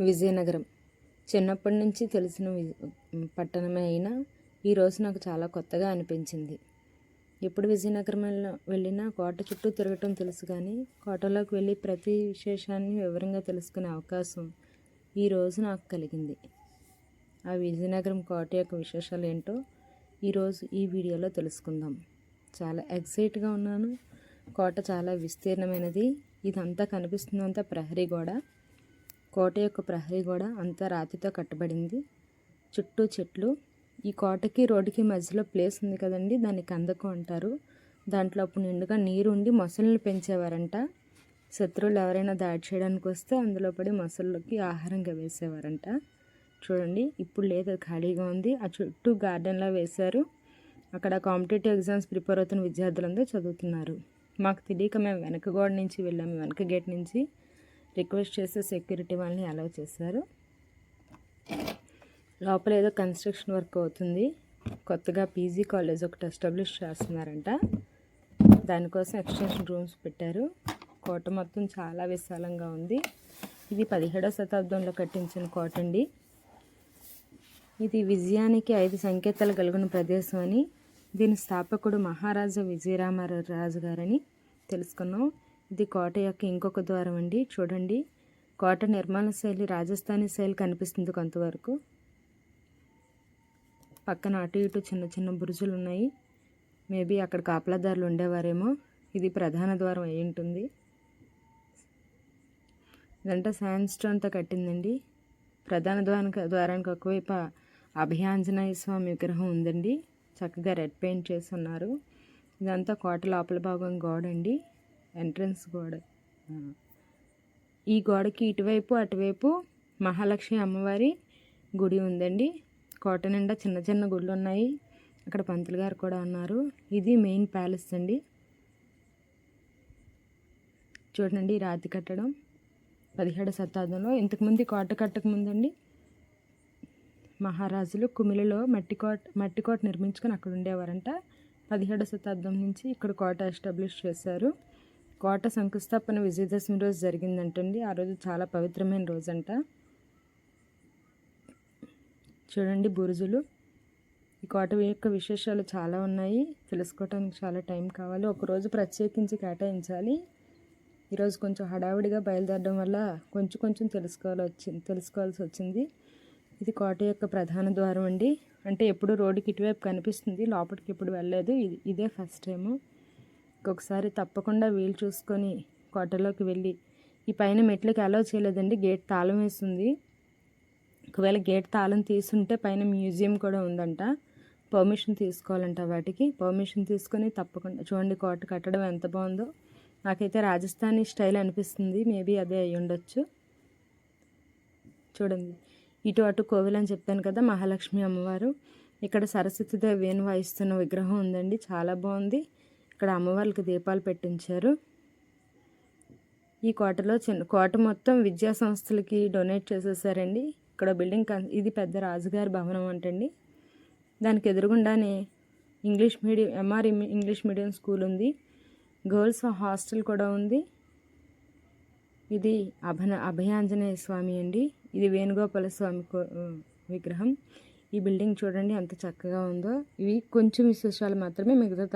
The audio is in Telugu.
విజయనగరం. చిన్నప్పటి నుంచి తెలిసిన వి- పట్టణమే అయినా ఈరోజు నాకు చాలా కొత్తగా అనిపించింది. ఎప్పుడు విజయనగరం వెళ్ళినా కోట చుట్టూ తిరగటం తెలుసు కానీ కోటలోకి వెళ్ళి ప్రతి విశేషాన్ని వివరంగా తెలుసుకునే అవకాశం ఈరోజు నాకు కలిగింది. ఆ విజయనగరం కోట యొక్క విశేషాలు ఏంటో ఈరోజు ఈ వీడియోలో తెలుసుకుందాం. చాలా ఎక్సైట్గా ఉన్నాను. కోట చాలా విస్తీర్ణమైనది. ఇదంతా కనిపిస్తుందంతా ప్రహరీ గోడ. కోట యొక్క ప్రహరీ గోడ అంతా రాతితో కట్టబడింది. చుట్టూ చెట్లు. ఈ కోటకి రోడ్డుకి మధ్యలో ప్లేస్ ఉంది కదండి దాన్ని కందకం అంటారు. దాంట్లో అప్పుడు నిండుగా నీరు ఉండి మొసళ్ళని పెంచేవారంట. శత్రువులు ఎవరైనా దాడి చేయడానికి వస్తే అందులో పడి మొసళ్ళకి ఆహారంగా వేసేవారంట చూడండి ఇప్పుడు లేదు అది ఖాళీగా ఉంది. ఆ చుట్టూ గార్డెన్లా వేశారు. అక్కడ కాంపిటేటివ్ ఎగ్జామ్స్ ప్రిపేర్ అవుతున్న విద్యార్థులందరూ చదువుతున్నారు. మాకు తెలియక మేము వెనక గోడ నుంచి వెళ్ళాము వెనక గేట్ నుంచి. రిక్వెస్ట్ చేస్తే సెక్యూరిటీ వాళ్ళని అలౌ చేశారు. లోపల ఏదో కన్స్ట్రక్షన్ వర్క్ అవుతుంది. కొత్తగా పీజీ కాలేజ్ ఒకటి ఎస్టాబ్లిష్ చేస్తున్నారంట. దానికోసం ఎక్స్టెన్షన్ రూమ్స్ పెట్టారు. కోట మొత్తం చాలా విశాలంగా ఉంది. ఇది పదిహేడవ శతాబ్దంలో కట్టించిన కోట అండి. ఇది విజయానికి ఐదు సంకేతాలు కలిగిన ప్రదేశం అని దీని స్థాపకుడు మహారాజా విజయరామరాజు గారని తెలుసుకున్నాం. ఇది కోట యొక్క ఇంకొక ద్వారం అండి. చూడండి. కోట నిర్మాణ శైలి రాజస్థానీ శైలి కనిపిస్తుంది కొంతవరకు. పక్కన అటు ఇటు చిన్న చిన్న బురుజులు ఉన్నాయి. మేబీ అక్కడ కాపలాదారులు ఉండేవారేమో. ఇది ప్రధాన ద్వారం అయి ఉంటుంది. ఇదంతా శాండ్ స్టోన్తో కట్టిందండి. ప్రధాన ద్వారానికి ద్వారానికి ఒకవైపు అభయాంజనేయ స్వామి విగ్రహం ఉందండి. చక్కగా రెడ్ పెయింట్ చేసి ఉన్నారు. ఇదంతా కోట లోపల భాగం గోడ అండి ఎంట్రన్స్ గోడ. ఈ గోడకి ఇటువైపు అటువైపు మహాలక్ష్మి అమ్మవారి గుడి ఉందండి. కోట నిండా చిన్న చిన్న గుళ్ళు ఉన్నాయి. అక్కడ పంతులు గారు కూడా ఉన్నారు. ఇది మెయిన్ ప్యాలెస్ అండి. చూడండి రాతి కట్టడం. పదిహేడు శతాబ్దంలో ఇంతకుముందు కోట కట్టక ముందండి. మహారాజులు కుమిలిలో మట్టి కోట మట్టి కోట నిర్మించుకొని అక్కడ ఉండేవారంట. పదిహేడు శతాబ్దం నుంచి ఇక్కడ కోట ఎస్టాబ్లిష్ చేశారు. కోట శంకుస్థాపన విజయదశమి రోజు జరిగిందంటండి. ఆ రోజు చాలా పవిత్రమైన రోజంట. చూడండి బురుజులు. ఈ కోట యొక్క విశేషాలు చాలా ఉన్నాయి. తెలుసుకోవడానికి చాలా టైం కావాలి. ఒకరోజు ప్రత్యేకించి కేటాయించాలి. ఈరోజు కొంచెం హడావిడిగా బయలుదేరడం వల్ల కొంచెం కొంచెం తెలుసుకోవాలి వచ్చింది తెలుసుకోవాల్సి వచ్చింది. ఇది కోట యొక్క ప్రధాన ద్వారం అండి. అంటే ఎప్పుడు రోడ్డుకి ఇటువైపు కనిపిస్తుంది లోపలికి ఎప్పుడు వెళ్ళలేదు. ఇది ఇదే ఫస్ట్ టైము. ఇంకొకసారి తప్పకుండా వీలు చూసుకొని కోటలోకి వెళ్ళి ఈ పైన మెట్లకి అలౌ చేయలేదండి. గేట్ తాళం వేస్తుంది ఒకవేళ గేట్ తాళం తీసుంటే పైన మ్యూజియం కూడా ఉందంట. పర్మిషన్ తీసుకోవాలంట వాటికి. పర్మిషన్ తీసుకొని తప్పకుండా చూడండి కోట కట్టడం ఎంత బాగుందో. నాకైతే రాజస్థానీ స్టైల్ అనిపిస్తుంది. మేబీ అదే అయి ఉండొచ్చు. చూడండి. ఇటు అటు కోవిల్ అని చెప్పాను కదా మహాలక్ష్మి అమ్మవారు. ఇక్కడ సరస్వతిదేవి వేణు వాయిస్తున్న విగ్రహం ఉందండి. చాలా బాగుంది. ఇక్కడ అమ్మవారికి దీపాలు పెట్టించారు. ఈ కోటలో చిన్న కోట మొత్తం విద్యా సంస్థలకి డొనేట్ చేసేసారండి. ఇక్కడ బిల్డింగ్ ఇది పెద్ద రాజుగారి భవనం అంటండి. దానికి ఎదురుగుండానే English medium MR English medium school ఉంది. గర్ల్స్ హాస్టల్ కూడా ఉంది. ఇది అభన అభయాంజనేయ స్వామి అండి. ఇది వేణుగోపాల స్వామి విగ్రహం. ఈ బిల్డింగ్ చూడండి ఎంత చక్కగా ఉందో. ఇవి కొంచెం విశేషాలు మాత్రమే మిగతా